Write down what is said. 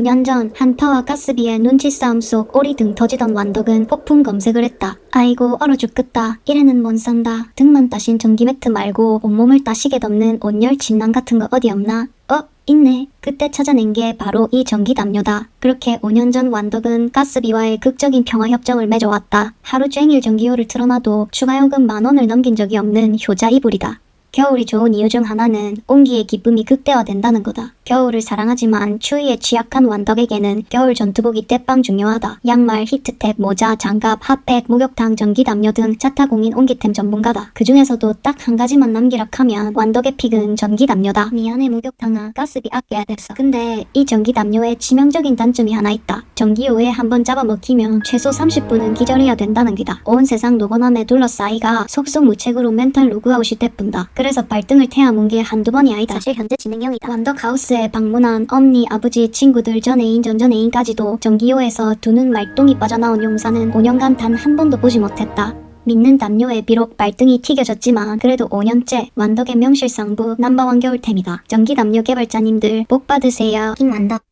5년 전 한타와 가스비의 눈치 싸움 속 오리 등 터지던 완덕은 폭풍 검색을 했다. 아이고 얼어 죽겠다. 이래는 못 산다. 등만 따신 전기 매트 말고 온몸을 따시게 덮는 온열 침낭 같은 거 어디 없나? 어? 있네. 그때 찾아낸 게 바로 이 전기 담요다. 그렇게 5년 전 완덕은 가스비와의 극적인 평화 협정을 맺어왔다. 하루 종일 전기요를 틀어놔도 추가 요금 만 원을 넘긴 적이 없는 효자 이불이다. 겨울이 좋은 이유 중 하나는 온기의 기쁨이 극대화된다는 거다. 겨울을 사랑하지만 추위에 취약한 완덕에게는 겨울 전투복이 때빵 중요하다. 양말, 히트텍, 모자, 장갑, 핫팩, 목욕탕, 전기 담요 등 자타공인 온기템 전문가다. 그 중에서도 딱 한 가지만 남기라 하면 완덕의 픽은 전기 담요다. 미안해 목욕탕아, 가스비 아껴야 됐어. 근데 이 전기 담요에 치명적인 단점이 하나 있다. 전기요에 한번 잡아먹히면 최소 30분은 기절해야 된다는 기다. 온 세상 노건함에 둘러싸이가 속속무책으로 멘탈 로그아웃이 돼뿐다. 그래서 발등을 태워문 게 한두 번이 아니다. 사실 현재 진행형이다. 완덕 하우스에 방문한 엄니, 아버지, 친구들, 전 애인, 전전 애인까지도 전기요에서 두 눈 말똥이 빠져나온 용사는 5년간 단 한 번도 보지 못했다. 믿는 담요에 비록 발등이 튀겨졌지만 그래도 5년째 완덕의 명실상부 넘버원 겨울템이다. 전기 담요 개발자님들 복 받으세요. 김완덕.